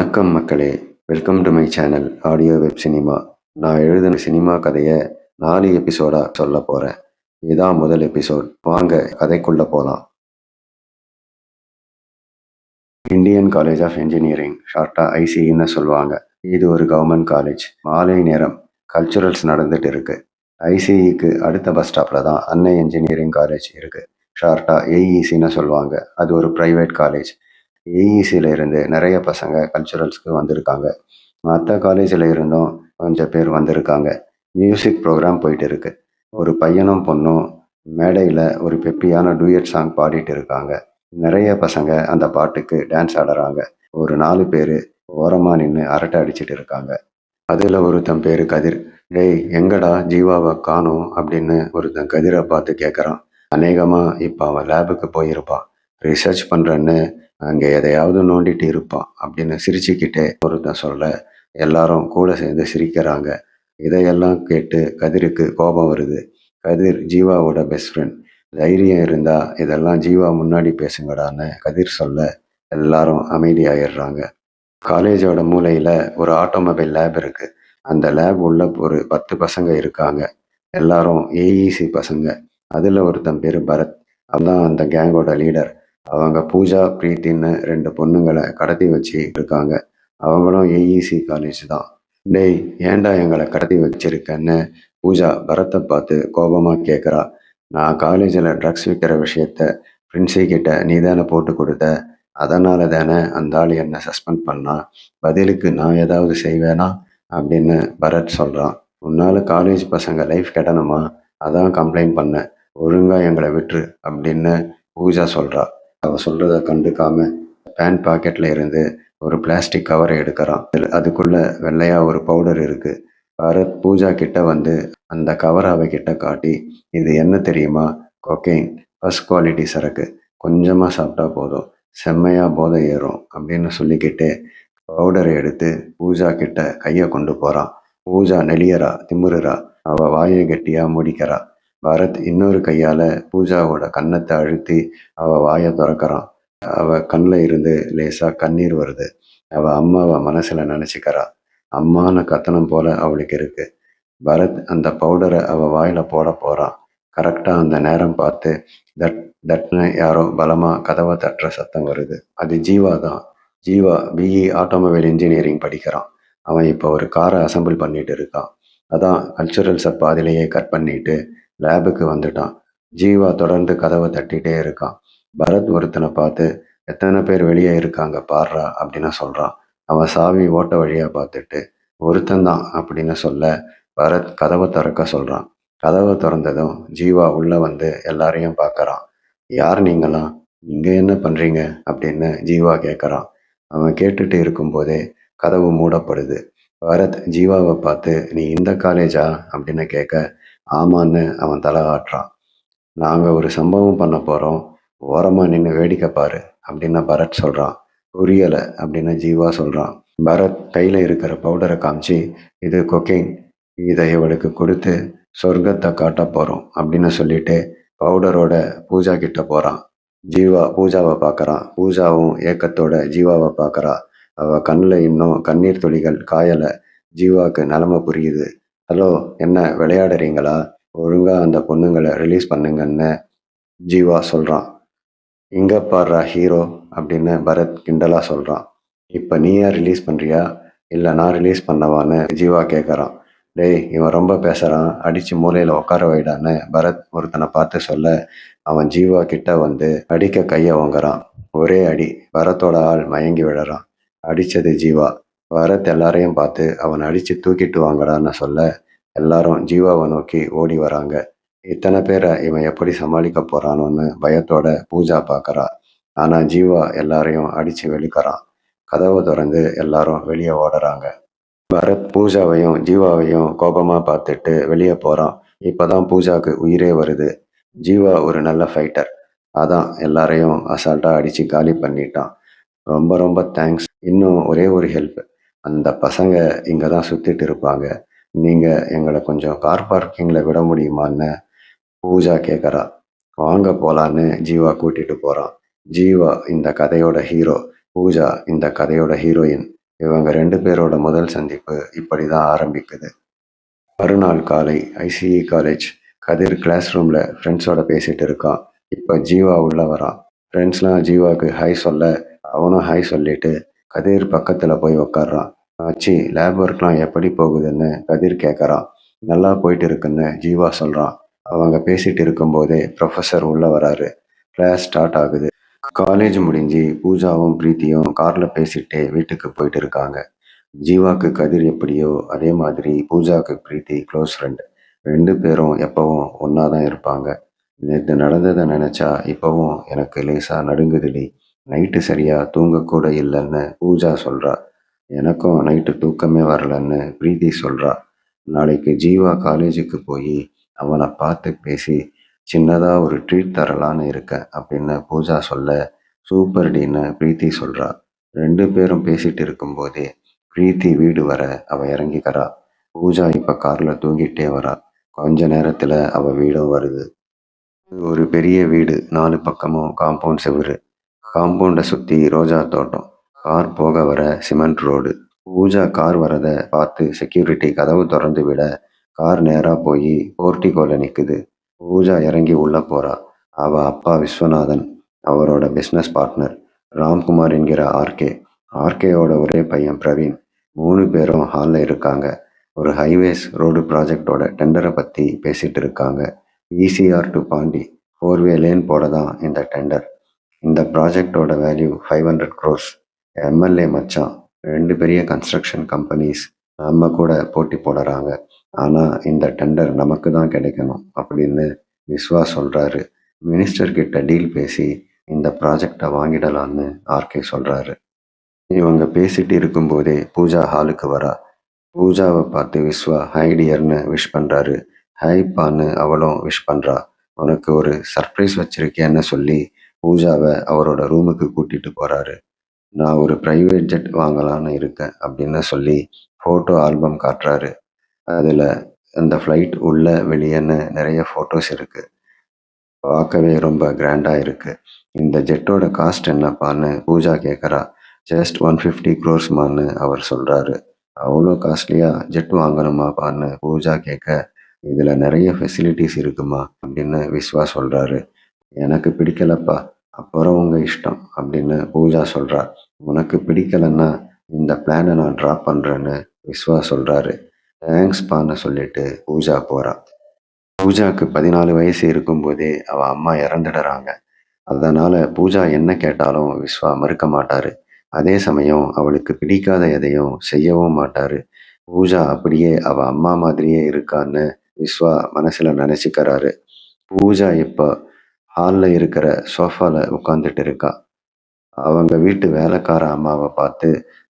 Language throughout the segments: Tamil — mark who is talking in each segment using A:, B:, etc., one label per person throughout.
A: வணக்கம் மக்களே. Welcome to my channel audio web cinema நான் எழுதின சினிமா கதையை நாலு எபிசோடா சொல்ல போறேன். இதுதான் முதல் எபிசோட். வாங்க கதைக்குள்ள போலாம். இந்தியன் காலேஜ் ஆஃப் இன்ஜினியரிங் ஷார்ட்டா ஐசிஇன்னு சொல்லுவாங்க. இது ஒரு கவர்மெண்ட் காலேஜ் மாலை நேரம் கல்ச்சுரல்ஸ் நடந்துட்டு இருக்கு. ஐசிஇக்கு அடுத்த பஸ் ஸ்டாப்பில் தான் அன்னை இன்ஜினியரிங் காலேஜ் இருக்கு. ஷார்ட்டா ஏஇசின்னு சொல்லுவாங்க. அது ஒரு ப்ரைவேட் காலேஜ் ஏஇசியில் இருந்து நிறைய பசங்க கல்ச்சுரல்ஸ்க்கு வந்திருக்காங்க. மற்ற காலேஜில் இருந்தும் கொஞ்சம் பேர் வந்திருக்காங்க. மியூசிக் ப்ரோக்ராம் போயிட்டு இருக்கு. ஒரு பையனும் பொண்ணும் மேடையில் ஒரு பெப்பியான டூயட் சாங் பாடிட்டு இருக்காங்க. நிறைய பசங்க அந்த பாட்டுக்கு டான்ஸ் ஆடுறாங்க. ஒரு நாலு பேர் ஓரமாக நின்று அரட்டை அடிச்சிட்டு இருக்காங்க. அதில் ஒருத்தன் பேர் கதிர். டேய் எங்கடா ஜீவாவை காணும்? அப்படின்னு ஒருத்தன் கதிரை பார்த்து கேட்குறான் அநேகமாக இப்போ அவன் லேபுக்கு போயிருப்பான். ரிசர்ச் பண்ணுறேன்னு அங்கே எதையாவது நோண்டிட்டு இருப்பான் அப்படின்னு சிரிச்சுக்கிட்டே ஒருத்தன் சொல்ல எல்லாரும் கூட சேர்ந்து சிரிக்கிறாங்க. இதையெல்லாம் கேட்டு கதிருக்கு கோபம் வருது. கதிர் ஜீவாவோட பெஸ்ட் ஃப்ரெண்ட் தைரியம் இருந்தால் இதெல்லாம் ஜீவா முன்னாடி பேசுங்கடான்னு கதிர் சொல்ல எல்லாரும் அமைதியாயிடுறாங்க. காலேஜோட மூலையில் ஒரு ஆட்டோமொபைல் லேப் இருக்குது அந்த லேப் உள்ள ஒரு பத்து பசங்க இருக்காங்க. எல்லாரும் ஏஇசி பசங்க. அதில் ஒருத்தன் பேர் பரத். அவன் அந்த கேங்கோட லீடர் அவங்க பூஜா பிரீத்தின்னு ரெண்டு பொண்ணுங்களை கடத்தி வச்சு இருக்காங்க. அவங்களும் ஏஇசி காலேஜ் தான். டேய் ஏன்டா எங்களை கடத்தி வச்சிருக்கன்னு பூஜா பரத்தை பார்த்து கோபமாக கேட்குறா நான் காலேஜில் ட்ரக்ஸ் விற்கிற விஷயத்த பிரின்சி கிட்ட நீ தானே போட்டு கொடுத்த. அதனால தானே அந்த ஆள் என்னை சஸ்பெண்ட் பண்ணா. பதிலுக்கு நான் ஏதாவது செய்வேனா? அப்படின்னு பரத் சொல்கிறான் உன்னால் காலேஜ் பசங்க லைஃப் கெட்டணுமா அதான் கம்ப்ளைண்ட் பண்ணேன். ஒழுங்காக எங்களை விட்டுரு அப்படின்னு பூஜா சொல்கிறா அவள் சொல்கிறத கண்டுக்காம பேண்ட் பாக்கெட்டில் இருந்து ஒரு பிளாஸ்டிக் கவரை எடுக்கிறான். அதுல- அதுக்குள்ள வெள்ளையாக ஒரு பவுடர் இருக்குது பரத் பூஜா கிட்ட வந்து அந்த கவரை அவகிட்ட காட்டி இது என்ன தெரியுமா? கொக்கைன் ஃபர்ஸ்ட் குவாலிட்டி சரக்கு. கொஞ்சமாக சாப்பிட்டா போதும். செம்மையாக போதை ஏறும் அப்படின்னு சொல்லிக்கிட்டு பவுடரை எடுத்து பூஜா கிட்ட கையை கொண்டு போகிறான் பூஜா நெளியறா திமுறுறா அவள் வாயை கெட்டியாக முடிக்கிறா. பரத் இன்னொரு கையால பூஜாவோட கன்னத்தை அழுத்தி அவ வாயை திறக்கிறான். அவ கண்ணில் இருந்து லேசா கண்ணீர் வருது. அவ அம்மாவை மனசுல நினைச்சுக்கிறா. அம்மான கத்தனம் போல அவளுக்கு இருக்கு. பரத் அந்த பவுடரை அவ வாயில போட போறான். கரெக்டா அந்த நேரம் பார்த்து தட் தட்னு யாரோ பலமா கதவை தட்டுற சத்தம் வருது. அது ஜீவா தான். ஜீவா பிஇ ஆட்டோமொபைல் இன்ஜினியரிங் படிக்கிறான். அவன் இப்போ ஒரு காரை அசெம்பிள் பண்ணிட்டு இருக்கான். அதான் கல்ச்சுரல்ஸை பாதிலேயே கட் பண்ணிட்டு லேபுக்கு வந்துட்டான். ஜீவா தொடர்ந்து கதவை தட்டிகிட்டே இருக்கான். பரத் ஒருத்தனை பார்த்து எத்தனை பேர் வெளியே இருக்காங்க பாடுறா அப்படின்னு சொல்கிறான் அவன் சாவி ஓட்ட வழியாக பார்த்துட்டு ஒருத்தன் தான் அப்படின்னு சொல்ல பரத் கதவை திறக்க சொல்கிறான் கதவை திறந்ததும் ஜீவா உள்ளே வந்து எல்லாரையும் பார்க்குறான். யார் நீங்களாம் இங்கே என்ன பண்ணுறீங்க அப்படின்னு ஜீவா கேட்குறான் அவன் கேட்டுட்டு இருக்கும்போதே கதவு மூடப்படுது. பரத் ஜீவாவை பார்த்து நீ இந்த காலேஜா? அப்படின்னு கேட்க ஆமான்னு அவன் தலை காட்டுறான். நாங்கள் ஒரு சம்பவம் பண்ண போகிறோம் ஓரமாக நின்று வேடிக்கை பாரு அப்படின்னு பரத் சொல்கிறான் புரியலை அப்படின்னு ஜீவா சொல்கிறான் பரத் கையில் இருக்கிற பவுடரை காமிச்சு இது கொக்கைன் இதை இவளுக்கு கொடுத்து சொர்க்கத்தை காட்ட போகிறோம் அப்படின்னு சொல்லிட்டு பவுடரோட பூஜா கிட்ட போகிறான் ஜீவா பூஜாவை பார்க்குறான். பூஜாவும் ஏக்கத்தோட ஜீவாவை பார்க்குறா. அவள் கண்ணில் இன்னும் கண்ணீர் துளிகள் காயலை. ஜீவாவுக்கு நிலமை புரியுது. ஹலோ என்ன விளையாடுறீங்களா? ஒழுங்காக அந்த பொண்ணுங்களை ரிலீஸ் பண்ணுங்கன்னு ஜீவா சொல்கிறான் இங்கே பாடுறா ஹீரோ அப்படின்னு பரத் கிண்டலாக சொல்கிறான் இப்போ நீயா ரிலீஸ் பண்ணுறியா இல்லை நான் ரிலீஸ் பண்ணவான்னு ஜீவா கேட்குறான் டேய் இவன் ரொம்ப பேசுகிறான் அடிச்சு மூலையில் உட்கார வைடான்னு பரத் ஒருத்தனை பார்த்து சொல்ல அவன் ஜீவா கிட்ட வந்து அடிக்க கையை வாங்குறான் ஒரே அடி. பரத்தோட ஆள் மயங்கி விழறான். அடித்தது ஜீவா. பரத் எல்லாரையும் பார்த்து அவனை அடிச்சு தூக்கிட்டு வாங்கடான்னு சொல்ல எல்லாரும் ஜீவாவை நோக்கி ஓடி வராங்க. இத்தனை பேரை இவன் எப்படி சமாளிக்க போறானோன்னு பயத்தோட பூஜா பார்க்குறா. ஆனா ஜீவா எல்லாரையும் அடிச்சு வெளிக்கிறான் கதவை திறந்து எல்லாரும் வெளியே ஓடுறாங்க. பரத் பூஜாவையும் ஜீவாவையும் கோபமா பார்த்துட்டு வெளியே போறான். இப்பதான் பூஜாக்கு உயிரே வருது. ஜீவா ஒரு நல்ல ஃபைட்டர் அதான் எல்லாரையும் அசால்ட்டா அடிச்சு காலி பண்ணிட்டான். ரொம்ப ரொம்ப தேங்க்ஸ் இன்னும் ஒரே ஒரு ஹெல்ப் அந்த பசங்க இங்கே தான் சுற்றிட்டு இருப்பாங்க. நீங்கள் எங்களை கொஞ்சம் கார் பார்க்கிங்கில் விட முடியுமான்னு பூஜா கேட்குறா வாங்க போகலான்னு ஜீவா கூட்டிட்டு போகிறான் ஜீவா இந்த கதையோட ஹீரோ பூஜா இந்த கதையோட ஹீரோயின் இவங்க ரெண்டு பேரோட முதல் சந்திப்பு இப்படி தான் ஆரம்பிக்குது. மறுநாள் காலை ஐசிஇ காலேஜ் கதிர் கிளாஸ் ரூமில் ஃப்ரெண்ட்ஸோட பேசிகிட்டு இருக்கான். இப்போ ஜீவா உள்ள வரான். ஃப்ரெண்ட்ஸ்லாம் ஜீவாவுக்கு ஹாய் சொல்ல அவனும் ஹாய் சொல்லிட்டு கதிர் பக்கத்தில் போய் உக்காடுறான் ஆச்சி லேப் ஒர்க்லாம் எப்படி போகுதுன்னு கதிர் கேட்குறான் நல்லா போயிட்டு இருக்குன்னு ஜீவா சொல்கிறான் அவங்க பேசிட்டு இருக்கும்போதே ப்ரொஃபஸர் உள்ளே வராரு. கிளாஸ் ஸ்டார்ட் ஆகுது. காலேஜ் முடிஞ்சு பூஜாவும் பிரீத்தியும் காரில் பேசிட்டே வீட்டுக்கு போயிட்டு இருக்காங்க ஜீவாக்கு கதிர் எப்படியோ அதே மாதிரி பூஜாக்கு பிரீத்தி க்ளோஸ் ஃப்ரெண்ட் ரெண்டு பேரும் எப்பவும் ஒன்றா தான் இருப்பாங்க. நேற்று நடந்ததை நினச்சா இப்போவும் எனக்கு லேசாக நடுங்குதுடி. நைட்டு சரியாக தூங்கக்கூட இல்லைன்னு பூஜா சொல்கிறா எனக்கும் நைட்டு தூக்கமே வரலன்னு பிரீத்தி சொல்கிறா நாளைக்கு ஜீவா காலேஜுக்கு போய் அவனை பார்த்து பேசி சின்னதாக ஒரு ட்ரீட் தரலான்னு இருக்கேன் அப்படின்னு பூஜா சொல்ல சூப்பர் டின்னு பிரீத்தி சொல்கிறா ரெண்டு பேரும் பேசிட்டு இருக்கும்போதே பிரீத்தி வீடு வர அவ இறங்கிக்கிறா. பூஜா இப்போ காரில் தூங்கிட்டே வரா. கொஞ்ச நேரத்தில் அவ வீடும் வருது. ஒரு பெரிய வீடு நாலு பக்கமும் காம்பவுண்ட் செவரு. காம்பவுண்டை சுற்றி ரோஜா தோட்டம். கார் போக வர சிமெண்ட் ரோடு. பூஜா கார் வரதை பார்த்து செக்யூரிட்டி கதவு திறந்து விட கார் நேராக போய் போர்ட்டிகோல நிற்குது பூஜா இறங்கி உள்ளே போறா. அவ அப்பா விஸ்வநாதன் அவரோட பிஸ்னஸ் பார்ட்னர் ராம்குமார் என்கிற ஆர்கே. ஆர்கேயோட ஒரே பையன் பிரவீன். மூணு பேரும் ஹாலில் இருக்காங்க. ஒரு ஹைவேஸ் ரோடு ப்ராஜெக்டோட டெண்டரை பற்றி பேசிட்டு இருக்காங்க. ECR to Pondy four way lane போட தான் இந்த டெண்டர் இந்த ப்ராஜெக்டோட value five hundred crores MLA மச்சான் ரெண்டு பெரிய கன்ஸ்ட்ரக்ஷன் கம்பெனிஸ் நம்ம கூட போட்டி போடுறாங்க. ஆனால் இந்த டெண்டர் நமக்கு தான் கிடைக்கணும் அப்படின்னு விஸ்வா சொல்கிறாரு மினிஸ்டர் கிட்ட டீல் பேசி இந்த ப்ராஜெக்டை வாங்கிடலான்னு ஆர்கே சொல்கிறாரு இவங்க பேசிட்டு இருக்கும்போதே பூஜா ஹாலுக்கு வரா. பூஜாவை பார்த்து விஸ்வா ஹைடியர்னு விஷ் பண்ணுறாரு ஹைப்பான்னு அவளும் விஷ் பண்ணுறா உனக்கு ஒரு சர்ப்ரைஸ் வச்சுருக்கேன்னு சொல்லி பூஜாவை அவரோட ரூமுக்கு கூட்டிட்டு போறாரு. நான் ஒரு பிரைவேட் ஜெட் வாங்கலான்னு இருக்கேன் அப்படின்னு சொல்லி ஃபோட்டோ ஆல்பம் காட்டுறாரு. அதில் அந்த ஃப்ளைட் உள்ள வெளியேன்னு நிறைய ஃபோட்டோஸ் இருக்கு. பார்க்கவே ரொம்ப கிராண்டாக இருக்கு. இந்த ஜெட்டோட காஸ்ட் என்னப்பான்னு பூஜா கேட்குறா ஜஸ்ட் ஒன் ஃபிஃப்டி க்ரோர்ஸ்மான்னு அவர் சொல்கிறாரு அவ்வளோ காஸ்ட்லியாக ஜெட் வாங்கணுமாப்பான்னு பூஜா கேட்க இதில் நிறைய ஃபெசிலிட்டிஸ் இருக்குமா அப்படின்னு விஸ்வா சொல்கிறாரு எனக்கு பிடிக்கலப்பா அப்புறம் உங்கள் இஷ்டம் அப்படின்னு பூஜா சொல்கிறா உனக்கு பிடிக்கலன்னா இந்த பிளானை நான் ட்ரா பண்ணுறேன்னு விஸ்வா சொல்கிறாரு தேங்க்ஸ்பான்னு சொல்லிட்டு பூஜா போகிறா பூஜாவுக்கு பதினாலு வயசு இருக்கும்போதே அவள் அம்மா இறந்துடுறாங்க. அதனால் பூஜா என்ன கேட்டாலும் விஸ்வா மறுக்க மாட்டார். அதே சமயம் அவளுக்கு பிடிக்காத எதையும் செய்யவும் மாட்டார். பூஜா அப்படியே அவள் அம்மா மாதிரியே இருக்கான்னு விஸ்வா மனசில் நினச்சிக்கிறாரு. பூஜா இப்போ ஹாலில் இருக்கிற சோஃபாவில் உட்காந்துட்டு இருக்கா. அவங்க வீட்டு வேலைக்கார அம்மாவை பார்த்து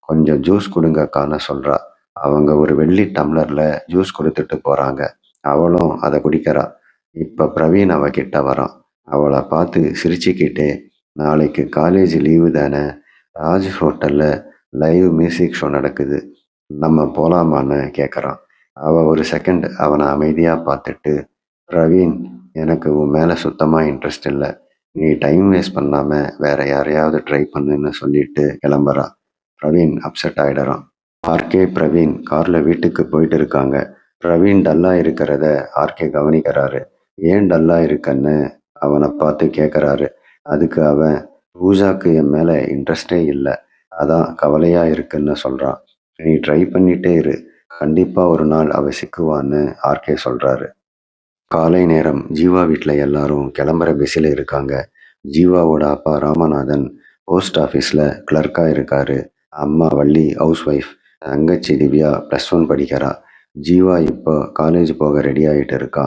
A: கொஞ்சம் ஜூஸ் கொடுங்கக்கான சொல்கிறா அவங்க ஒரு வெள்ளி டம்ளரில் ஜூஸ் கொடுத்துட்டு போகிறாங்க அவளும் அதை குடிக்கிறா. இப்போ பிரவீன் அவகிட்ட வரான். அவளை பார்த்து சிரிச்சுக்கிட்டே நாளைக்கு காலேஜ் லீவு தானே. ராஜ் ஹோட்டலில் லைவ் மியூசிக் ஷோ நடக்குது. நம்ம போகலாமான்னு கேட்குறான் அவள் ஒரு செகண்ட் அவனை அமைதியாக பார்த்துட்டு பிரவீன் எனக்கு உன் மேலே சுத்தமாக இன்ட்ரெஸ்ட் இல்லை. நீ டைம் வேஸ்ட் பண்ணாமல் வேற யாரையாவது ட்ரை பண்ணுன்னு சொல்லிட்டு கிளம்புறா. பிரவீன் அப்செட் ஆகிடறான் ஆர்கே பிரவீன் காரில் வீட்டுக்கு போயிட்டு இருக்காங்க. பிரவீன் டல்லாக இருக்கிறத ஆர்கே கவனிக்கிறாரு. ஏன் டல்லாக இருக்கன்னு அவனை பார்த்து கேட்குறாரு அதுக்கு அவன் பூஜாக்கு என் மேலே இன்ட்ரெஸ்டே இல்லை. அதான் கவலையாக இருக்குன்னு சொல்கிறான் நீ ட்ரை பண்ணிட்டே இரு. கண்டிப்பாக ஒரு நாள் அவ சிக்குவான்னு ஆர்கே சொல்கிறாரு காலை நேரம் ஜீவா வீட்டில் எல்லாரும் கிளம்புற பிஸியில் இருக்காங்க. ஜீவாவோட அப்பா ராமநாதன் போஸ்ட் ஆஃபீஸில் கிளர்க்காக இருக்காரு. அம்மா வள்ளி ஹவுஸ் ஒய்ஃப் தங்கச்சி திவ்யா ப்ளஸ் ஒன் படிக்கிறா. ஜீவா இப்போ காலேஜ் போக ரெடி ஆகிட்டு இருக்கா.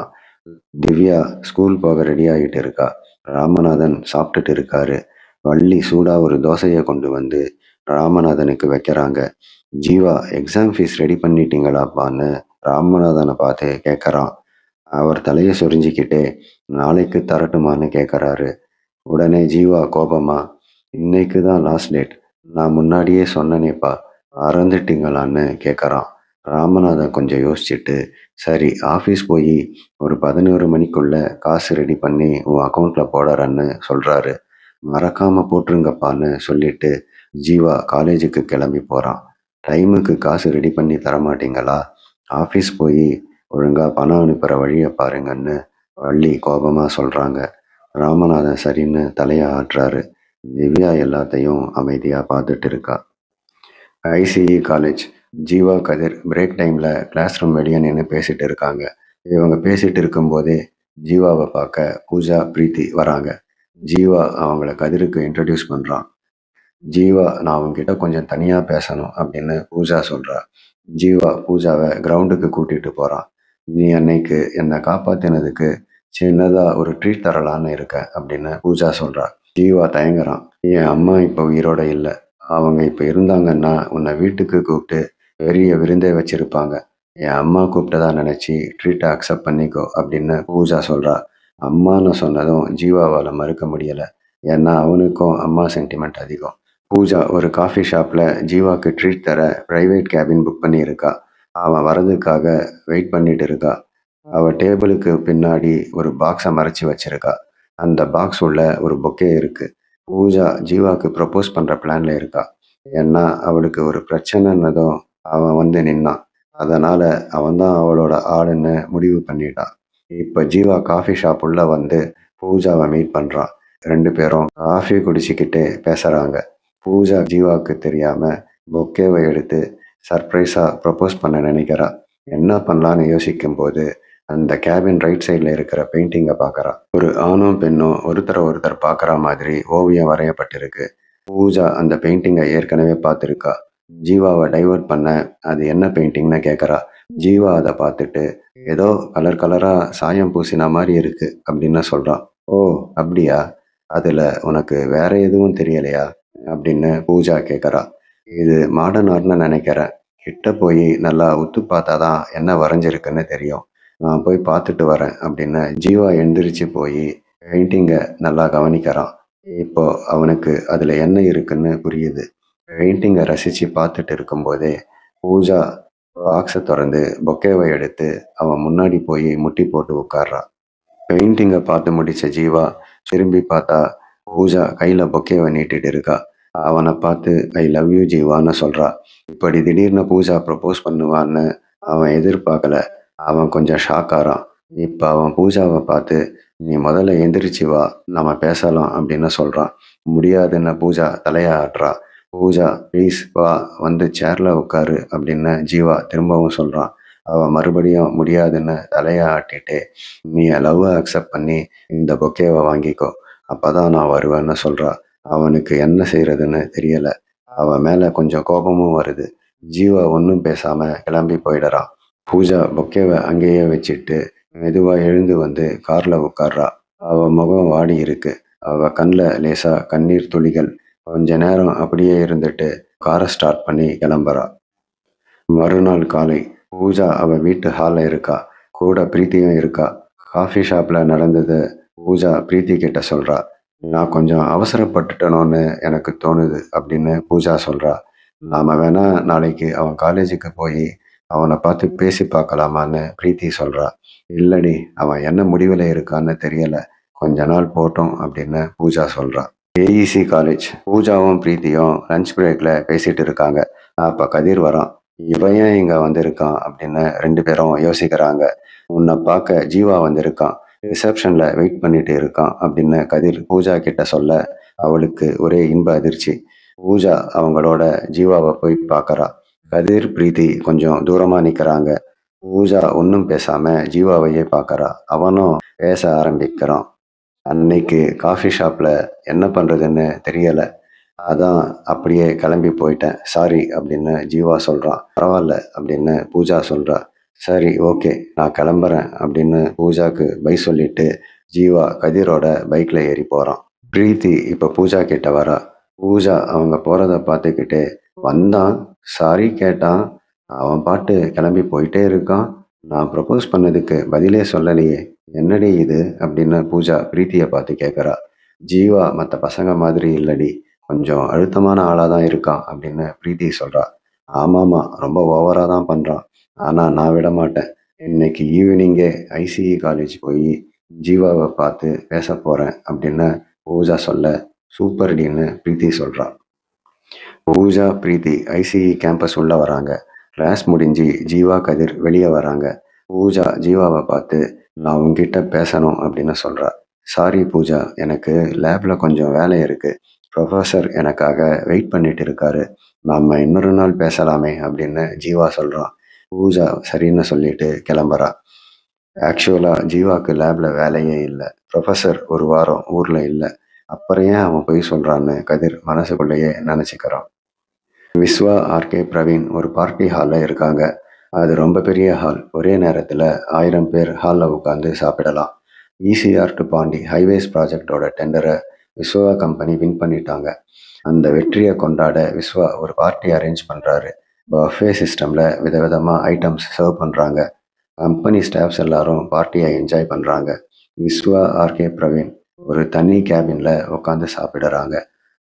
A: திவ்யா ஸ்கூல் போக ரெடி ஆகிட்டு இருக்கா. ராமநாதன் சாப்பிட்டுட்டு இருக்காரு. வள்ளி சூடாக ஒரு தோசையை கொண்டு வந்து ராமநாதனுக்கு வைக்கிறாங்க. ஜீவா எக்ஸாம் ஃபீஸ் ரெடி பண்ணிட்டீங்களாப்பான்னு? ராமநாதனை பார்த்து கேட்குறான் அவர் தலையை சொரிஞ்சிக்கிட்டே நாளைக்கு தரட்டுமான்னு கேட்குறாரு உடனே ஜீவா கோபமா இன்னைக்கு தான் லாஸ்ட் டேட் நான் முன்னாடியே சொன்னனேப்பா. அறந்துட்டீங்களான்னு கேட்குறான் ராமநாதன் கொஞ்சம் யோசிச்சுட்டு சரி ஆஃபீஸ் போய் ஒரு பதினோரு மணிக்குள்ள காசு ரெடி பண்ணி உன் அக்கௌண்ட்டில் போடுறேன்னு சொல்கிறாரு மறக்காமல் போட்டுருங்கப்பான்னு சொல்லிட்டு ஜீவா காலேஜுக்கு கிளம்பி போகிறான் டைமுக்கு காசு ரெடி பண்ணி தரமாட்டீங்களா? ஆஃபீஸ் போய் ஒழுங்கா பணம் அனுப்புகிற வழியை பாருங்கன்னு வள்ளி கோபமாக சொல்கிறாங்க ராமநாதன் சரின்னு தலையை ஆட்டுறாரு. திவ்யா எல்லாத்தையும் அமைதியாக பார்த்துட்டு இருக்கா. ICE college Jeeva Kathir break டைமில் கிளாஸ் ரூம் வெளியே நின்று பேசிகிட்டு இருக்காங்க. இவங்க பேசிகிட்டு இருக்கும்போதே ஜீவாவை பார்க்க பூஜா பிரீத்தி வராங்க. ஜீவா அவங்கள கதிருக்கு இன்ட்ரடியூஸ் பண்ணுறான் ஜீவா நான் உங்ககிட்ட கொஞ்சம் தனியாக பேசணும் அப்படின்னு பூஜா சொல்கிறா ஜீவா பூஜாவை கிரவுண்டுக்கு கூட்டிகிட்டு போகிறான் நீ அன்னைக்கு என்னை காப்பாத்தினதுக்கு சின்னதாக ஒரு ட்ரீட் தரலான்னு இருக்க அப்படின்னு பூஜா சொல்கிறா ஜீவா தயங்குறான். என் அம்மா இப்போ உயிரோட இல்லை. அவங்க இப்போ இருந்தாங்கன்னா உன்னை வீட்டுக்கு கூப்பிட்டு பெரிய விருந்தே வச்சுருப்பாங்க. என் அம்மா கூப்பிட்டதா நினச்சி ட்ரீட்டை அக்செப்ட் பண்ணிக்கோ அப்படின்னு பூஜா சொல்கிறா அம்மான்னு சொன்னதும் ஜீவாவால் மறுக்க முடியலை. ஏன்னா அவனுக்கும் அம்மா சென்டிமெண்ட் அதிகம். பூஜா ஒரு காஃபி ஷாப்பில் ஜீவாவுக்கு ட்ரீட் தர ப்ரைவேட் கேபின் புக் பண்ணியிருக்கா. அவன் வரதுக்காக வெயிட் பண்ணிட்டு இருக்கா. அவள் டேபிளுக்கு பின்னாடி ஒரு பாக்ஸை மறைச்சி வச்சிருக்கா. அந்த பாக்ஸ் உள்ள ஒரு பொக்கே இருக்கு. பூஜா ஜீவாக்கு ப்ரப்போஸ் பண்ணுற பிளான்ல இருக்கா. ஏன்னா அவளுக்கு ஒரு பிரச்சனைன்னதும் அவன் வந்து நின்னான். அதனால அவன் தான் அவளோட ஆளுன்னு முடிவு பண்ணிட்டான் இப்போ ஜீவா காஃபி ஷாப் உள்ள வந்து பூஜாவை மீட் பண்ணுறான் ரெண்டு பேரும் காஃபி குடிச்சிக்கிட்டே பேசுகிறாங்க பூஜா ஜீவாவுக்கு தெரியாம பொக்கேவை எடுத்து சர்ப்ரைஸாக ப்ரப்போஸ் பண்ண நினைக்கிறா. என்ன பண்ணலான்னு யோசிக்கும் போது அந்த கேபின் ரைட் சைடில் இருக்கிற பெயிண்டிங்கை பார்க்குறா ஒரு ஆணும் பெண்ணும் ஒருத்தரை ஒருத்தர் பார்க்குற மாதிரி ஓவியம் வரையப்பட்டிருக்கு. பூஜா அந்த பெயிண்டிங்கை ஏற்கனவே பார்த்துருக்கா. ஜீவாவை டைவர்ட் பண்ண அது என்ன பெயிண்டிங்னு கேட்குறா ஜீவா அதை பார்த்துட்டு ஏதோ கலர் கலராக சாயம் பூசின மாதிரி இருக்கு அப்படின்னு சொல்கிறான் ஓ அப்படியா? அதில் உனக்கு வேற எதுவும் தெரியலையா? அப்படின்னு பூஜா கேட்குறா இது மாடர்ன் ஆர்ட்னு நினைக்கிறேன். கிட்ட போய் நல்லா உத்து பார்த்தா தான் என்ன வரைஞ்சிருக்குன்னு தெரியும். நான் போய் பார்த்துட்டு வரேன் அப்படின்னு ஜீவா எந்திரிச்சு போய் பெயிண்டிங்கை நல்லா கவனிக்கிறான். இப்போ அவனுக்கு அதில் என்ன இருக்குன்னு புரியுது. பெயிண்டிங்கை ரசித்து பார்த்துட்டு இருக்கும்போதே பூஜா பாக்ஸை திறந்து பொக்கேவை எடுத்து அவன் முன்னாடி போய் முட்டி போட்டு உட்கார்றான். பெயிண்டிங்கை பார்த்து முடிச்ச ஜீவா திரும்பி பார்த்தா பூஜா கையில் பொக்கேவை நீட்டிட்டு இருக்கா. அவனை பார்த்து ஐ லவ் யூ ஜீவான்னு சொல்கிறான் இப்படி திடீர்னு பூஜா ப்ரப்போஸ் பண்ணுவான்னு அவன் எதிர்பார்க்கல. அவன் கொஞ்சம் ஷாக் ஆகிறான் இப்போ அவன் பூஜாவை பார்த்து நீ முதல்ல எந்திரிச்சு வா. நம்ம பேசலாம் அப்படின்னு சொல்கிறான் முடியாதுன்னு பூஜா தலையாடுறா பூஜா ப்ளீஸ் வா. வந்து சேரில் உட்காரு அப்படின்னு ஜீவா திரும்பவும் சொல்கிறான் அவன் மறுபடியும் முடியாதுன்னு தலையை ஆட்டிட்டு நீ லவ்வை அக்செப்ட் பண்ணி இந்த பொக்கேவை வாங்கிக்கோ. அப்போ தான் நான் வருவேன்னு சொல்கிறா அவனுக்கு என்ன செய்யறதுன்னு தெரியல. அவன் மேல கொஞ்சம் கோபமும் வருது. ஜீவா ஒன்றும் பேசாம கிளம்பி போயிடுறான். பூஜா பொக்கேவை அங்கேயே வச்சுட்டு மெதுவா எழுந்து வந்து கார்ல உட்கார்றா. அவ முகம் வாடி இருக்கு. அவ கண்ணில் லேசா கண்ணீர் துளிகள். கொஞ்ச நேரம் அப்படியே இருந்துட்டு காரை ஸ்டார்ட் பண்ணி கிளம்புறா. மறுநாள் காலை பூஜா அவ வீட்டு ஹாலில் இருக்கா. கூட பிரீத்தியும் இருக்கா. காஃபி ஷாப்ல நடந்தது பூஜா பிரீத்தி கிட்ட சொல்றா. நான் கொஞ்சம் அவசரப்பட்டுட்டனோன்னு எனக்கு தோணுது அப்படின்னு பூஜா சொல்கிறா நாம் வேணால் நாளைக்கு அவன் காலேஜுக்கு போய் அவனை பார்த்து பேசி பார்க்கலாமான்னு பிரீத்தி சொல்கிறா இல்லடி அவன் என்ன முடிவில் இருக்கான்னு தெரியலை. கொஞ்ச நாள் போட்டோம் அப்படின்னு பூஜா சொல்கிறா ஏஇசி காலேஜ் பூஜாவும் பிரீத்தியும் லஞ்ச் பிரேக்கில் பேசிகிட்டு இருக்காங்க. அப்போ கதிர் வரான். இவன் ஏன் இங்கே வந்திருக்கான் அப்படின்னு ரெண்டு பேரும் யோசிக்கிறாங்க. உன்னை பார்க்க ஜீவா வந்திருக்கான். ரிசப்ஷன்ல வெயிட் பண்ணிட்டு இருக்கான் அப்படின்னு கதிர் பூஜா கிட்ட சொல்ல அவளுக்கு ஒரே இன்ப அதிர்ச்சி. பூஜா அவங்களோட ஜீவாவை போய் பார்க்கறா. கதிர் பிரீத்தி கொஞ்சம் தூரமா நிக்கிறாங்க. பூஜா ஒன்றும் பேசாம ஜீவாவையே பார்க்கறா. அவனும் பேச ஆரம்பிக்கிறான். அன்னைக்கு காஃபி ஷாப்ல என்ன பண்றதுன்னு தெரியல. அதான் அப்படியே கிளம்பி போயிட்டேன். சாரி அப்படின்னு ஜீவா சொல்றான். பரவாயில்ல அப்படின்னு பூஜா சொல்றா. சரி ஓகே. நான் கிளம்புறேன் அப்படின்னு பூஜாக்கு பை சொல்லிட்டு ஜீவா கதிரோட பைக்கில் ஏறி போகிறான் பிரீத்தி இப்போ பூஜா கிட்ட வரா. பூஜா அவங்க போகிறத பார்த்துக்கிட்டு வந்தான். சாரி கேட்டான். அவன் பாட்டு கிளம்பி போயிட்டே இருக்கான். நான் ப்ரப்போஸ் பண்ணதுக்கு பதிலே சொல்லலையே. என்னடி இது? அப்படின்னு பூஜா பிரீத்தியை பார்த்து கேட்குறா ஜீவா மற்ற பசங்க மாதிரி இல்லடி. கொஞ்சம் அழுத்தமான ஆளாக தான் இருக்கான் அப்படின்னு பிரீத்தி சொல்கிறா ஆமாமா ரொம்ப ஓவராக தான் பண்ணுறான் ஆனால் நான் விட மாட்டேன். இன்னைக்கு ஈவினிங்கே ஐசிஇ காலேஜ் போய் ஜீவாவை பார்த்து பேச போகிறேன் அப்படின்னு பூஜா சொல்ல சூப்பர் டின்னு பிரீத்தி சொல்றா. பூஜா பிரீத்தி ஐசிஇ கேம்பஸ் உள்ள வராங்க. கிளாஸ் முடிஞ்சு ஜீவா கதிர் வெளியே வராங்க. பூஜா ஜீவாவை பார்த்து நான் உங்ககிட்ட பேசணும் அப்படின்னு சொல்றா. சாரி பூஜா எனக்கு லேப்ல கொஞ்சம் வேலை இருக்கு. ப்ரொஃபஸர் எனக்காக வெயிட் பண்ணிட்டு இருக்காரு. நம்ம இன்னொரு நாள் பேசலாமே அப்படின்னு ஜீவா சொல்கிறான் பூஜா சரின்னு சொல்லிட்டு கிளம்புறா. ஆக்சுவலா ஜீவாக்கு லேப்ல வேலையே இல்லை. ப்ரொஃபஸர் ஒரு வாரம் ஊரில் இல்லை. அப்புறம் ஏன் அவன் போய் சொல்றான்னு கதிர் மனசுக்குள்ளேயே நினச்சிக்கிறான். விஸ்வா ஆர்கே பிரவீன் ஒரு பார்ட்டி ஹாலில் இருக்காங்க. அது ரொம்ப பெரிய ஹால் ஒரே நேரத்தில் ஆயிரம் பேர் ஹாலில் உட்காந்து சாப்பிடலாம். ஈசிஆர் டு பாண்டி ஹைவேஸ் ப்ராஜெக்டோட டெண்டரை விஸ்வா கம்பெனி வின் பண்ணிட்டாங்க. அந்த வெற்றியை கொண்டாட விஸ்வா ஒரு பார்ட்டி அரேஞ்ச் பண்ணுறாரு பஃபே சிஸ்டமில் விதவிதமாக ஐட்டம்ஸ் சர்வ் பண்ணுறாங்க கம்பெனி ஸ்டாஃப்ஸ் எல்லாரும் பார்ட்டியை என்ஜாய் பண்ணுறாங்க விஸ்வா ஆர்கே பிரவீன் ஒரு தனி கேபினில் உட்காந்து சாப்பிடுறாங்க.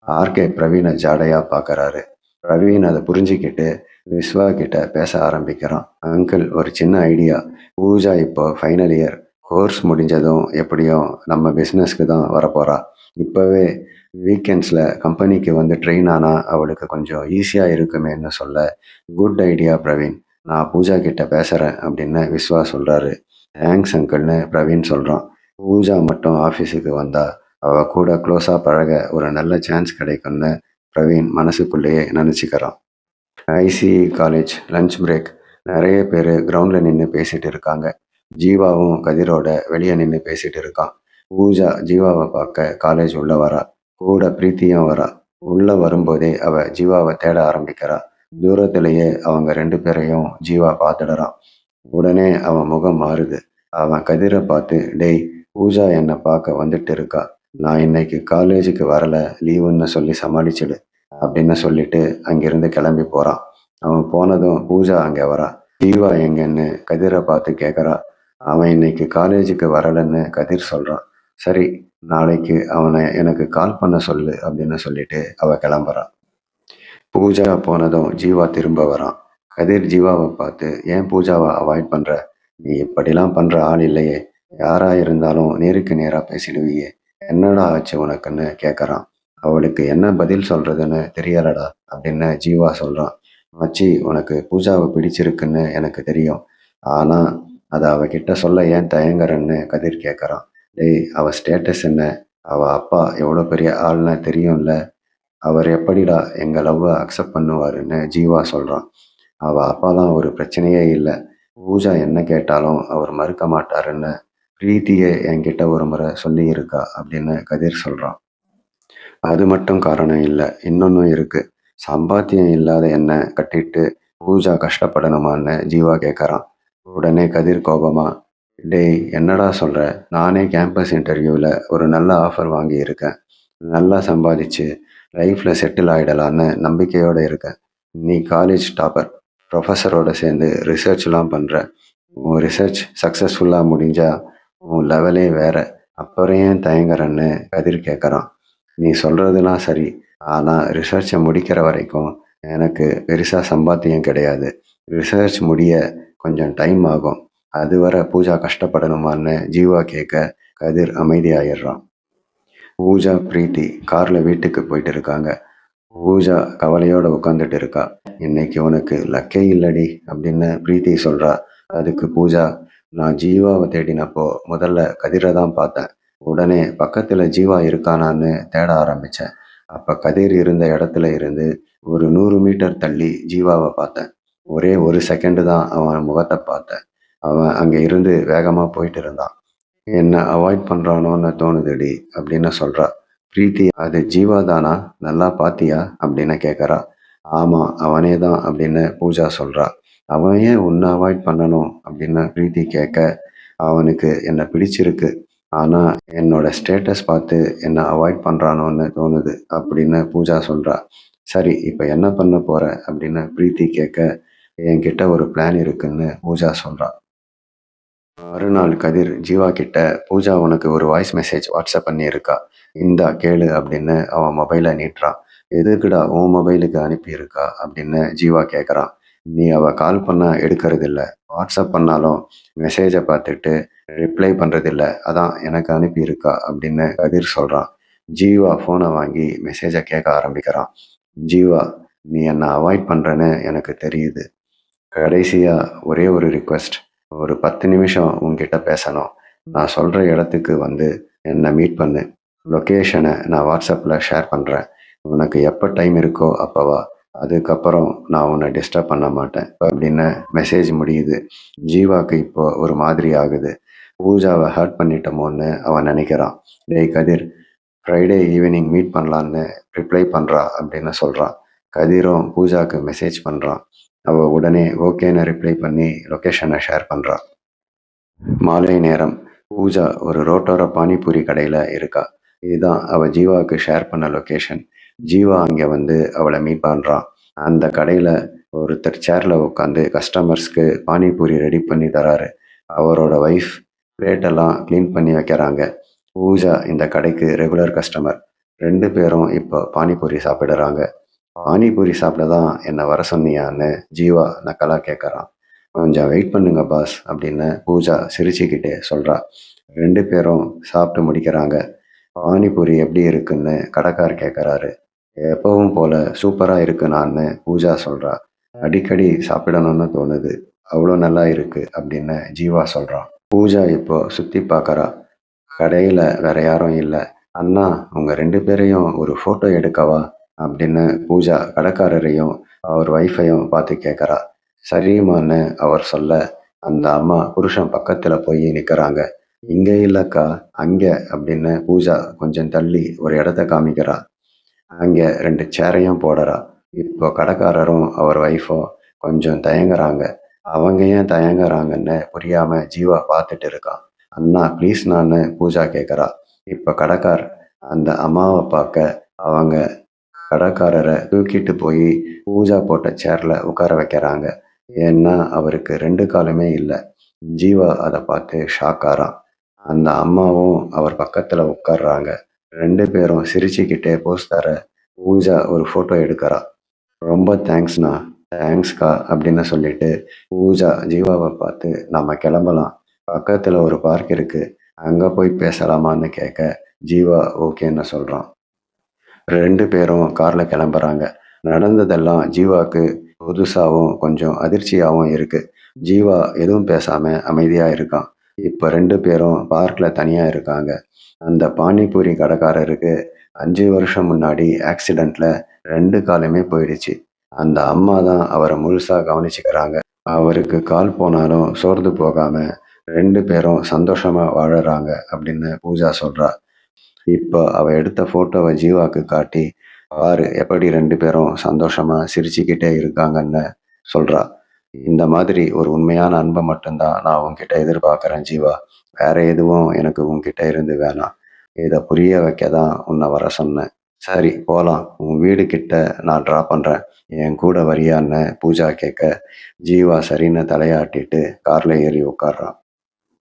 A: ஆர்கே பிரவீனை ஜாடையாக பார்க்கறாரு பிரவீன் அதை புரிஞ்சுக்கிட்டு விஸ்வா கிட்ட பேச ஆரம்பிக்கிறான். அங்கிள் ஒரு சின்ன ஐடியா பூஜா இப்போ ஃபைனல் இயர் கோர்ஸ் முடிஞ்சதும் எப்படியும் நம்ம பிஸ்னஸ்க்கு தான் வரப்போகிறா இப்போவே வீக்கெண்ட்ஸில் கம்பெனிக்கு வந்து ட்ரெயின் ஆனால் அவளுக்கு கொஞ்சம் ஈஸியாக இருக்குமேன்னு சொல்ல குட் ஐடியா பிரவீன் நான் பூஜா கிட்ட பேசுகிறேன் அப்படின்னு விஸ்வா சொல்கிறாரு தேங்க்ஸ் அங்கிள்னு பிரவீன் சொல்கிறான் பூஜா மட்டும் ஆஃபீஸுக்கு வந்தால் அவள் கூட க்ளோஸாக பழக ஒரு நல்ல சான்ஸ் கிடைக்கும்னு பிரவீன் மனசுக்குள்ளேயே நினச்சிக்கிறான். ஐசிஇ காலேஜ் லஞ்ச் பிரேக் நிறைய பேர் கிரவுண்டில் நின்று பேசிகிட்டு இருக்காங்க. ஜீவாவும் கதிரோட வெளியே நின்று பேசிகிட்டு இருக்கான். பூஜா ஜீவாவை பார்க்க காலேஜ் உள்ள வரா. கூட பிரீத்தியும் வரா. உள்ள வரும்போதே அவ ஜீவாவை தேட ஆரம்பிக்கிறா. தூரத்திலேயே அவங்க ரெண்டு பேரையும் ஜீவா பார்த்துடுறான் உடனே அவன் முகம் மாறுது. அவன் கதிரை பார்த்து டேய் பூஜா என்னை பார்க்க வந்துட்டு இருக்கா. நான் இன்னைக்கு காலேஜுக்கு வரல. லீவுன்னு சொல்லி சமாளிச்சிடு அப்படின்னு சொல்லிட்டு அங்கிருந்து கிளம்பி போறான் அவன் போனதும் பூஜா அங்கே வரா. ஜீவா எங்கன்னு கதிரை பார்த்து கேட்குறா அவன் இன்னைக்கு காலேஜுக்கு வரலன்னு கதிர் சொல்றான் சரி நாளைக்கு அவனை எனக்கு கால் பண்ண சொல்லு அப்படின்னு சொல்லிட்டு அவ கிளம்புறான் பூஜா போனதும் ஜீவா திரும்ப வரான். கதிர் ஜீவாவை பார்த்து ஏன் பூஜாவை அவாய்ட் பண்ற? நீ இப்படிலாம் பண்ற ஆள் இல்லையே. யாரா இருந்தாலும் நேருக்கு நேரா பேசிடுவியே. என்னடா ஆச்சு உனக்குன்னு? கேட்கறான் அவளுக்கு என்ன பதில் சொல்றதுன்னு தெரியலடா அப்படின்னு ஜீவா சொல்றான். மச்சி உனக்கு பூஜாவை பிடிச்சிருக்குன்னு எனக்கு தெரியும். ஆனா அதை அவகிட்ட சொல்ல ஏன் தயங்குறன்னு கதிர் கேட்கறான் டேய் அவள் ஸ்டேட்டஸ் என்ன? அவள் அப்பா எவ்வளோ பெரிய ஆள்னா தெரியும்ல. அவர் எப்படிடா எங்கள் லவ்வை அக்செப்ட் பண்ணுவாருன்னு ஜீவா சொல்கிறான் அவள் அப்பாலாம் ஒரு பிரச்சனையே இல்லை. பூஜா என்ன கேட்டாலும் அவர் மறுக்க மாட்டாருன்னு பிரீத்தியை என்கிட்ட ஒரு முறை சொல்லி இருக்கா அப்படின்னு கதிர் சொல்கிறான் அது மட்டும் காரணம் இல்லை இன்னொன்னும் இருக்கு. சம்பாத்தியம் இல்லாத என்ன கட்டிட்டு பூஜா கஷ்டப்படணுமான்னு ஜீவா கேட்குறான் உடனே கதிர் கோபமா டேய் என்னடா சொல்கிற நானே கேம்பஸ் இன்டர்வியூவில் ஒரு நல்ல ஆஃபர் வாங்கியிருக்கேன். நல்லா சம்பாதிச்சு லைஃப்பில் செட்டில் ஆகிடலான்னு நம்பிக்கையோடு இருக்கேன். நீ காலேஜ் டாப்பர் ப்ரொஃபஸரோட சேர்ந்து ரிசர்ச்லாம் பண்ணுற உன் ரிசர்ச் சக்ஸஸ்ஃபுல்லாக முடிஞ்சால் உன் லெவலே வேறு. அப்புறம் ஏன் தயங்குறன்னு கதிர் கேட்குறான் நீ சொல்கிறதுலாம் சரி ஆனால் ரிசர்ச்சை முடிக்கிற வரைக்கும் எனக்கு பெருசாக சம்பாத்தியம் கிடையாது. ரிசர்ச் முடிய கொஞ்சம் டைம் ஆகும். அது வர பூஜா கஷ்டப்படணுமான்னு ஜீவா கேட்க கதிர் அமைதியாயிடுறான். பூஜா பிரீத்தி காரில் வீட்டுக்கு போயிட்டு இருக்காங்க பூஜா கவலையோட உட்காந்துட்டு இருக்கா. இன்னைக்கு உனக்கு லக்கே இல்லடி அப்படின்னு பிரீத்தி சொல்றா. அதுக்கு பூஜா நான் ஜீவாவை தேடினப்போ முதல்ல கதிரை தான் பார்த்தேன். உடனே பக்கத்துல ஜீவா இருக்கானான்னு தேட ஆரம்பிச்சேன். அப்ப கதிர் இருந்த இடத்துல இருந்து ஒரு நூறு மீட்டர் தள்ளி ஜீவாவை பார்த்தேன். ஒரே ஒரு செகண்டு தான் அவன் முகத்தை பார்த்தேன். அவன் அங்கே இருந்து வேகமாக போயிட்டு இருந்தான். என்ன அவாய்ட் பண்ணுறானோன்னு தோணுதுடி அப்படின்னு சொல்கிறா பிரீத்தி அது ஜீவா தானா? நல்லா பாத்தியா? அப்படின்னு கேட்குறா ஆமாம் அவனே தான் அப்படின்னு பூஜா சொல்கிறா அவன் ஏன் உன்னை அவாய்ட் பண்ணணும்? அப்படின்னு பிரீத்தி கேட்க அவனுக்கு என்னை பிடிச்சிருக்கு. ஆனால் என்னோட ஸ்டேட்டஸ் பார்த்து என்னை அவாய்ட் பண்ணுறானோன்னு தோணுது அப்படின்னு பூஜா சொல்கிறா சரி இப்போ என்ன பண்ண போகிற அப்படின்னு பிரீத்தி கேட்க என்கிட்ட ஒரு பிளான் இருக்குன்னு பூஜா சொல்கிறா மறுநாள் கதிர் ஜீவா கிட்ட பூஜா உனக்கு ஒரு வாய்ஸ் மெசேஜ் வாட்ஸ்அப் பண்ணியிருக்கா? இந்தா கேளு அப்படின்னு அவன் மொபைலை நீட்டுறான் எதுக்குடா உன் மொபைலுக்கு அனுப்பியிருக்கா? அப்படின்னு ஜீவா கேட்குறான் நீ அவள் கால் பண்ணால் எடுக்கிறதில்ல. வாட்ஸ்அப் பண்ணாலும் மெசேஜை பார்த்துட்டு ரிப்ளை பண்ணுறதில்ல அதான் எனக்கு அனுப்பியிருக்கா அப்படின்னு கதிர் சொல்கிறான் ஜீவா ஃபோனை வாங்கி மெசேஜை கேட்க ஆரம்பிக்கிறான். ஜீவா நீ என்னை அவாய்ட் பண்ணுறேன்னு எனக்கு தெரியுது. கடைசியாக ஒரே ஒரு ரிக்வெஸ்ட் ஒரு பத்து நிமிஷம் உங்ககிட்ட பேசணும். நான் சொல்கிற இடத்துக்கு வந்து என்னை மீட் பண்ணு. லொக்கேஷனை நான் வாட்ஸ்அப்பில் ஷேர் பண்ணுறேன் உனக்கு எப்போ டைம் இருக்கோ அப்போவா. அதுக்கப்புறம் நான் உன்னை டிஸ்டர்ப் பண்ண மாட்டேன். அப்படின்னு மெசேஜ் முடியுது. ஜீவாக்கு இப்போ ஒரு மாதிரி ஆகுது. பூஜாவை ஹர்ட் பண்ணிட்டோமோன்னு அவன் நினைக்கிறான். டேய் கதிர் ஃப்ரைடே ஈவினிங் மீட் பண்ணலான்னு ரிப்ளை பண்ணுறா அப்படின்னு சொல்கிறான் கதிரும் பூஜாக்கு மெசேஜ் பண்ணுறான் அவள் உடனே ஓகேன்னு ரிப்ளை பண்ணி லொக்கேஷனை ஷேர் பண்ணுறா மாலை நேரம். பூஜா ஒரு ரோட்டோர பானிபூரி கடையில் இருக்கா. இதுதான் அவள் ஜீவாவுக்கு ஷேர் பண்ண லொக்கேஷன் ஜீவா அங்கே வந்து அவளை மீட் பண்ணுறான் அந்த கடையில் ஒருத்தர் சேரில் உட்காந்து கஸ்டமர்ஸ்க்கு பானிபூரி ரெடி பண்ணி தராரு. அவரோட ஒய்ஃப் பிளேட்டெல்லாம் க்ளீன் பண்ணி வைக்கிறாங்க. பூஜா இந்த கடைக்கு ரெகுலர் கஸ்டமர் ரெண்டு பேரும் இப்போ பானிபூரி சாப்பிடுறாங்க. பானிபூரி சாப்பிட தான் என்னை வர சொன்னியான்னு ஜீவா நக்கலா கேட்குறான் கொஞ்சம் வெயிட் பண்ணுங்க பாஸ் அப்படின்னு பூஜா சிரிச்சுக்கிட்டே சொல்கிறா ரெண்டு பேரும் சாப்பிட்டு முடிக்கிறாங்க. பானிபூரி எப்படி இருக்குன்னு கடைக்கார் கேட்குறாரு எப்பவும் போல சூப்பராக இருக்குனான்னு பூஜா சொல்கிறா அடிக்கடி சாப்பிடணும்னு தோணுது. அவ்வளோ நல்லா இருக்கு அப்படின்னு ஜீவா சொல்கிறான் பூஜா இப்போ சுற்றி பார்க்குறா கடையில் வேற யாரும் இல்லை. அண்ணா உங்கள் ரெண்டு பேரையும் ஒரு ஃபோட்டோ எடுக்கவா? அப்படின்னு பூஜா கடைக்காரரையும் அவர் ஒய்ஃபையும் பார்த்து கேட்குறா. சரியுமான்னு அவர் சொல்ல அந்த அம்மா புருஷன் பக்கத்தில் போய் நிற்கிறாங்க இங்கே இல்லைக்கா அங்கே அப்படின்னு பூஜா கொஞ்சம் தள்ளி ஒரு இடத்த காமிக்கிறா. அங்கே ரெண்டு சேரையும் போடுறா. இப்போ கடைக்காரரும் அவர் ஒய்ஃபும் கொஞ்சம் தயங்குறாங்க. அவங்க ஏன் தயங்குறாங்கன்னு புரியாம ஜீவா பார்த்துட்டு இருக்கான் அண்ணா ப்ளீஸ் நான் பூஜா கேட்குறா. இப்போ கடைக்கார் அந்த அம்மாவை பார்க்க அவங்க கடைக்காரரை தூக்கிட்டு போய் பூஜா போட்ட சேர்ல உட்கார வைக்கிறாங்க. ஏன்னா அவருக்கு ரெண்டு காலுமே இல்லை. ஜீவா அதை பார்த்து ஷாக்காராம் அந்த அம்மாவும் அவர் பக்கத்தில் உட்கார்றாங்க. ரெண்டு பேரும் சிரிச்சுக்கிட்டே போஸ் தர பூஜா ஒரு ஃபோட்டோ எடுக்கிறா ரொம்ப தேங்க்ஸ்ண்ணா தேங்க்ஸ்க்கா அப்படின்னு சொல்லிட்டு பூஜா ஜீவாவை பார்த்து நம்ம கிளம்பலாம். பக்கத்தில் ஒரு பார்க் இருக்கு. அங்கே போய் பேசலாமான்னு கேட்க ஜீவா ஓகேன்னு சொல்கிறான் ரெண்டு பேரும் காரில் கிளம்புறாங்க. நடந்ததெல்லாம் ஜீவாக்கு புதுசாகவும் கொஞ்சம் அதிர்ச்சியாகவும் இருக்குது ஜீவா எதுவும் பேசாமல் அமைதியாக இருக்கான். இப்போ ரெண்டு பேரும் பார்க்கில் தனியாக இருக்காங்க. அந்த பானிபூரி கடைக்காரருக்கு அஞ்சு வருஷம் முன்னாடி ஆக்சிடெண்ட்டில் ரெண்டு காலமே போயிடுச்சு. அந்த அம்மா தான் அவரை முழுசாக கவனிச்சுக்கிறாங்க. அவருக்கு கால் போனாலும் சோர்ந்து போகாமல் ரெண்டு பேரும் சந்தோஷமாக வாழறாங்க அப்படின்னு பூஜா சொல்கிறா இப்போ அவள் எடுத்த ஃபோட்டோவை ஜீவாக்கு காட்டி பாரு எப்படி ரெண்டு பேரும் சந்தோஷமாக சிரிச்சுக்கிட்டே இருக்காங்கன்னு சொல்கிறா இந்த மாதிரி ஒரு உண்மையான அன்பை மட்டும்தான் நான் உன்கிட்ட எதிர்பார்க்குறேன் ஜீவா. வேற எதுவும் எனக்கு உன்கிட்ட இருந்து வேணாம். இதை புரிய வைக்க தான் உன்னை வர சொன்னேன். சரி போகலாம் உன் வீடு கிட்ட நான் ட்ரா பண்ணுறேன் என் கூட வரியான்னு பூஜா கேட்க ஜீவா சரின்னு தலையாட்டிட்டு காரில் ஏறி உட்காடுறான்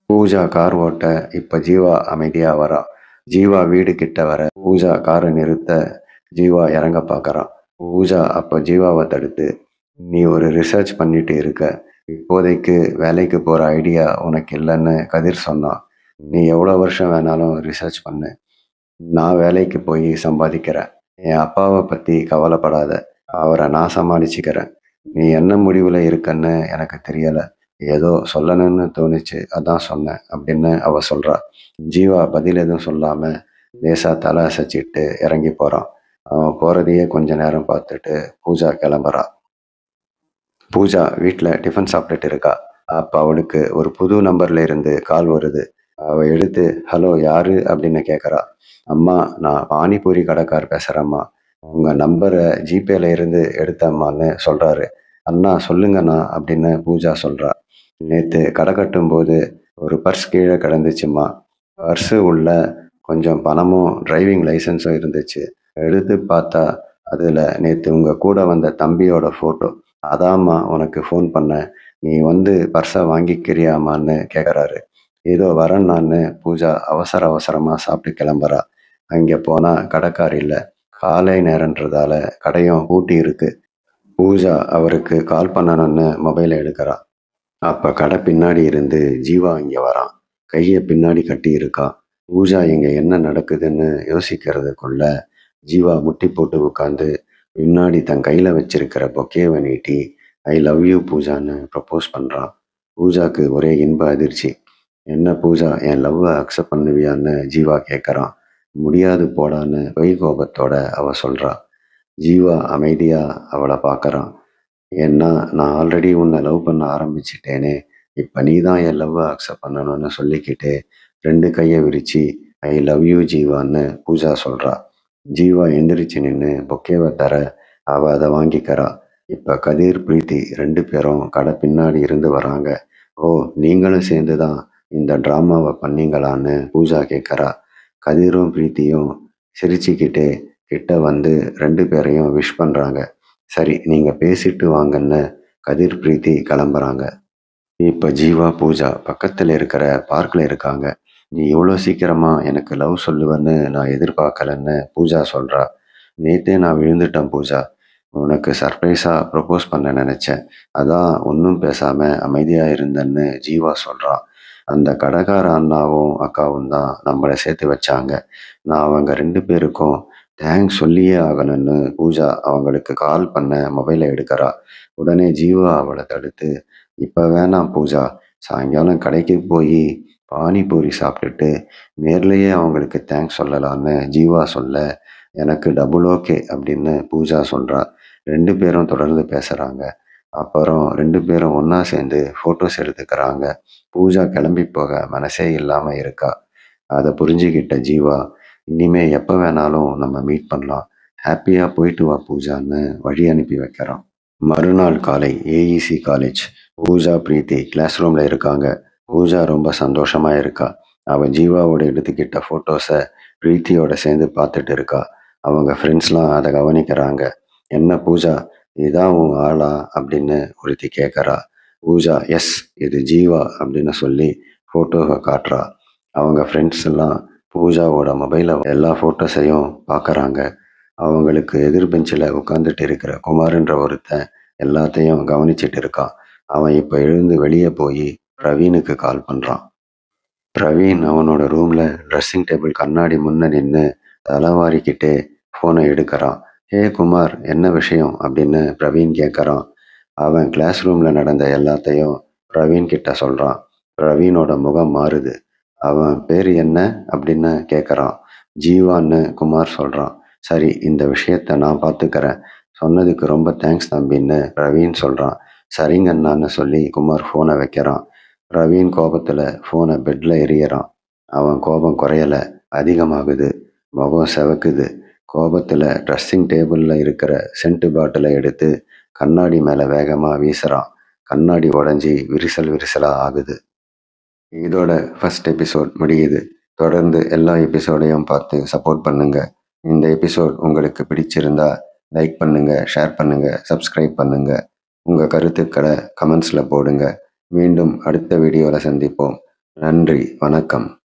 A: பூஜா கார் ஓட்ட இப்போ ஜீவா அமைதியாக வரா. ஜீவா வீடு கிட்ட வர பூஜா காரை நிறுத்த ஜீவா இறங்க பார்க்குறான். பூஜா அப்போ ஜீவாவை தடுத்து நீ ஒரு ரிசர்ச் பண்ணிட்டு இருக்க. இப்போதைக்கு வேலைக்கு போகிற ஐடியா உனக்கு இல்லைன்னு கதிர் சொன்னான். நீ எவ்வளோ வருஷம் வேணாலும் ரிசர்ச் பண்ணு. நான் வேலைக்கு போய் சம்பாதிக்கிறேன். என் அப்பாவை பற்றி கவலைப்படாத. அவரை நான் சமாளிச்சுக்கிறேன். நீ என்ன முடிவில் இருக்கன்னு எனக்கு தெரியலை. ஏதோ சொல்லணும்னு தோணுச்சு அதான் சொன்னேன் அப்படின்னு அவ சொல்றா. ஜீவா பதில் எதுவும் சொல்லாம லேசா தலை அசைச்சிட்டு இறங்கி போறான். அவன் போறதையே கொஞ்ச நேரம் பார்த்துட்டு பூஜா கிளம்புறா. பூஜா வீட்டில் டிஃபன் சாப்பிட்டுட்டு இருக்கா. அப்போ அவளுக்கு ஒரு புது நம்பர்ல இருந்து கால் வருது. அவ எடுத்து ஹலோ யாரு? அப்படின்னு கேட்குறா அம்மா நான் பானிபூரி கடைக்கார் பேசுகிறேம்மா உங்கள் நம்பரை ஜிபேல இருந்து எடுத்தம்மான்னு சொல்கிறாரு அண்ணா சொல்லுங்கண்ணா அப்படின்னு பூஜா சொல்கிறா நேற்று கடை கட்டும்போது ஒரு பர்ஸ் கீழே கிடந்துச்சும்மா. பர்ஸு உள்ள கொஞ்சம் பணமும் டிரைவிங் லைசன்ஸும் இருந்துச்சு. எடுத்து பார்த்தா அதில் நேற்று உங்கள் கூட வந்த தம்பியோட ஃபோட்டோ அதாம்மா உனக்கு ஃபோன் பண்ணேன். நீ வந்து பர்ஸை வாங்கிக்கிறியாமான்னு கேட்குறாரு ஏதோ நான். பூஜா அவசர அவசரமாக சாப்பிட்டு கிளம்புறா. அங்கே போனால் கடைக்கார் இல்லை. காலை நேரன்றதால கடையும் பூட்டி இருக்கு. பூஜா அவருக்கு கால் பண்ணணும்னு மொபைலை எடுக்கிறா. அப்போ கடை பின்னாடி இருந்து ஜீவா இங்கே வரான். கையை பின்னாடி கட்டி இருக்கா பூஜா இங்கே என்ன நடக்குதுன்னு யோசிக்கிறதுக்குள்ள ஜீவா முட்டி போட்டு உட்காந்து பின்னாடி தன் கையில் வச்சிருக்கிற பொக்கேவை நீட்டி ஐ லவ் யூ பூஜான்னு ப்ரப்போஸ் பண்ணுறான் பூஜாக்கு ஒரே இன்ப அதிர்ச்சி. என்ன பூஜா என் லவ்வை அக்செப்ட் பண்ணுவியான்னு ஜீவா கேட்குறான் முடியாது போடான்னு பொய் கோபத்தோட அவ சொல்றா. ஜீவா அமைதியா அவளை பார்க்கறான் ஏன்னா நான் ஆல்ரெடி உன்னை லவ் பண்ண ஆரம்பிச்சிட்டேனே. இப்போ நீ தான் என் லவ்வை அக்செப்ட் பண்ணணும்னு சொல்லிக்கிட்டு ரெண்டு கையை விரித்து ஐ லவ் யூ ஜீவான்னு பூஜா சொல்கிறா ஜீவா எந்திரிச்சு நின்று பொக்கேவை தர அவ அதை வாங்கிக்கிறா. இப்போ கதிர் பிரீத்தி ரெண்டு பேரும் கடை பின்னாடி இருந்து வராங்க. ஓ நீங்களும் சேர்ந்து தான் இந்த ட்ராமாவை பண்ணீங்களான்னு பூஜா கேட்குறா கதிரும் பிரீத்தியும் சிரிச்சுக்கிட்டே கிட்ட வந்து ரெண்டு பேரையும் விஷ் பண்ணுறாங்க சரி நீங்கள் பேசிட்டு வாங்கன்னு கதிர் பிரீத்தி கிளம்புறாங்க. இப்போ ஜீவா பூஜா பக்கத்தில் இருக்கிற பார்க்கில் இருக்காங்க. நீ இவ்வளோ சீக்கிரமா எனக்கு லவ் சொல்லுவேன்னு நான் எதிர்பார்க்கலன்னு பூஜா சொல்கிறா நேத்தே நான் விழுந்துட்டேன் பூஜா. உனக்கு சர்ப்ரைஸாக ப்ரப்போஸ் பண்ண நினச்சேன். அதான் ஒன்றும் பேசாமல் அமைதியாக இருந்தேன்னு ஜீவா சொல்கிறான் அந்த கடைக்கார அண்ணாவும் அக்காவும் தான் நம்மளை சேர்த்து வச்சாங்க. நான் அவங்க ரெண்டு பேருக்கும் தேங்க்ஸ் சொல்லியே ஆகணும்னு பூஜா அவங்களுக்கு கால் பண்ண மொபைலை எடுக்கிறா. உடனே ஜீவா அவளை தடுத்து இப்போ வேணாம் பூஜா சாயங்காலம் கடைக்கு போய் பானிபூரி சாப்பிட்டுட்டு நேர்லேயே அவங்களுக்கு தேங்க்ஸ் சொல்லலான்னு ஜீவா சொல்ல எனக்கு டபுள் ஓகே அப்படின்னு பூஜா சொல்கிறா ரெண்டு பேரும் தொடர்ந்து பேசுகிறாங்க அப்புறம் ரெண்டு பேரும் ஒன்றா சேர்ந்து ஃபோட்டோஸ் எடுத்துக்கிறாங்க. பூஜா கிளம்பி போக மனசே இல்லாமல் இருக்கா. அதை புரிஞ்சுக்கிட்ட ஜீவா இனிமே எப்போ வேணாலும் நம்ம மீட் பண்ணலாம். ஹாப்பியாக போயிட்டு வா பூஜான்னு வழி அனுப்பி வைக்கிறான் மறுநாள் காலை AEC college Pooja Preethi class ரூமில் இருக்காங்க. பூஜா ரொம்ப சந்தோஷமாக இருக்கா? அவள் ஜீவாவோட எடுத்துக்கிட்ட ஃபோட்டோஸை பிரீத்தியோட சேர்ந்து பார்த்துட்டு இருக்கா? அவங்க ஃப்ரெண்ட்ஸ்லாம் அதை கவனிக்கிறாங்க. என்ன பூஜா? இதான் உன் ஆளா? அப்படின்னு ஒருத்தி கேட்குறா பூஜா எஸ் இது ஜீவா அப்படின்னு சொல்லி ஃபோட்டோவை காட்டுறா. அவங்க ஃப்ரெண்ட்ஸ் எல்லாம் பூஜாவோட மொபைலில் எல்லா ஃபோட்டோஸையும் பார்க்குறாங்க அவங்களுக்கு எதிர் பெஞ்சில் உட்காந்துட்டு இருக்கிற குமார்ன்ற ஒருத்தன் எல்லாத்தையும் கவனிச்சிட்டு இருக்கான். அவன் இப்போ எழுந்து வெளியே போய் பிரவீனுக்கு கால் பண்ணுறான் பிரவீன் அவனோட ரூமில் ட்ரெஸ்ஸிங் டேபிள் கண்ணாடி முன்ன நின்று தலைவாரிக்கிட்டே ஃபோனை எடுக்கிறான். ஹே குமார் என்ன விஷயம்? அப்படின்னு பிரவீன் கேட்குறான் அவன் கிளாஸ் ரூமில் நடந்த எல்லாத்தையும் பிரவீன் கிட்ட சொல்கிறான் பிரவீனோட முகம் மாறுது. அவன் பேர் என்ன அப்படின்னு கேட்குறான் ஜீவான்னு குமார் சொல்கிறான் சரி இந்த விஷயத்த நான் பார்த்துக்கிறேன் சொன்னதுக்கு ரொம்ப தேங்க்ஸ் தம்பின்னு ரவின்னு சொல்கிறான் சரிங்கண்ணான்னு சொல்லி குமார் ஃபோனை வைக்கிறான். ரவின் கோபத்தில் ஃபோனை பெட்டில் எரியறான். அவன் கோபம் குறையலை. அதிகமாகுது. முகம் செவக்குது. கோபத்தில் ட்ரெஸ்ஸிங் டேபிளில் இருக்கிற சென்ட் பாட்டிலை எடுத்து கண்ணாடி மேலே வேகமாக வீசுகிறான் கண்ணாடி உடஞ்சி விரிசல் விரிசலாக ஆகுது. இதோட ஃபர்ஸ்ட் எபிசோட் முடியுது. தொடர்ந்து எல்லா எபிசோடையும் பார்த்து சப்போர்ட் பண்ணுங்கள் இந்த எபிசோட் உங்களுக்கு பிடிச்சிருந்தா லைக் பண்ணுங்கள் ஷேர் பண்ணுங்கள் சப்ஸ்கிரைப் பண்ணுங்கள் உங்கள் கருத்துக்களை கமெண்ட்ஸில் போடுங்க. மீண்டும் அடுத்த வீடியோவில் சந்திப்போம். நன்றி வணக்கம்.